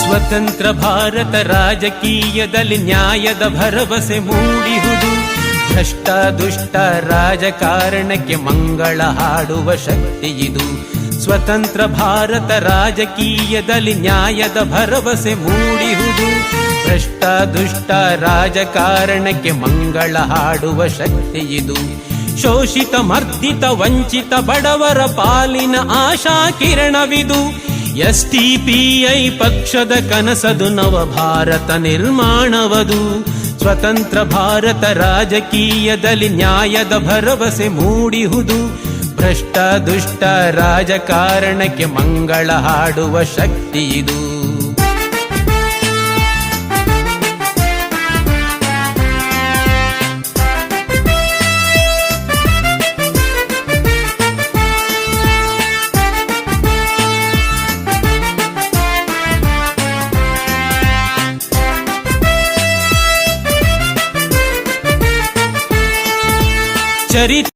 ಸ್ವತಂತ್ರ ಭಾರತ ರಾಜಕೀಯದಲ್ಲಿ ನ್ಯಾಯದ ಭರವಸೆ ಮೂಡಿಹುದು. ಭ್ರಷ್ಟ ದುಷ್ಟ ರಾಜಕಾರಣಕ್ಕೆ ಮಂಗಳ ಹಾಡುವ ಶಕ್ತಿಯಿದು ಸ್ವತಂತ್ರ ಭಾರತ ರಾಜಕೀಯದಲ್ಲಿ ನ್ಯಾಯದ ಭರವಸೆ ಮೂಡಿಹುದು. ಭ್ರಷ್ಟ, ದುಷ್ಟ ರಾಜಕಾರಣಕ್ಕೆ ಮಂಗಳ ಹಾಡುವ ಶಕ್ತಿ ಇದು. ಶೋಷಿತ, ಮರ್ದಿತ, ವಂಚಿತ ಬಡವರ ಪಾಲಿನ ಆಶಾ ಕಿರಣವಿದು. ಐ ಪಕ್ಷದ ಕನಸದು ನವ ಭಾರತ ನಿರ್ಮಾಣವದು. ಸ್ವತಂತ್ರ ಭಾರತ ರಾಜಕೀಯದಲ್ಲಿ ನ್ಯಾಯದ ಭರವಸೆ ಮೂಡಿಹುದು. ಭ್ರಷ್ಟ ದುಷ್ಟ ರಾಜಕಾರಣಕ್ಕೆ ಮಂಗಳ ಹಾಡುವ ಶಕ್ತಿ ಇದು. ಚರಿತ್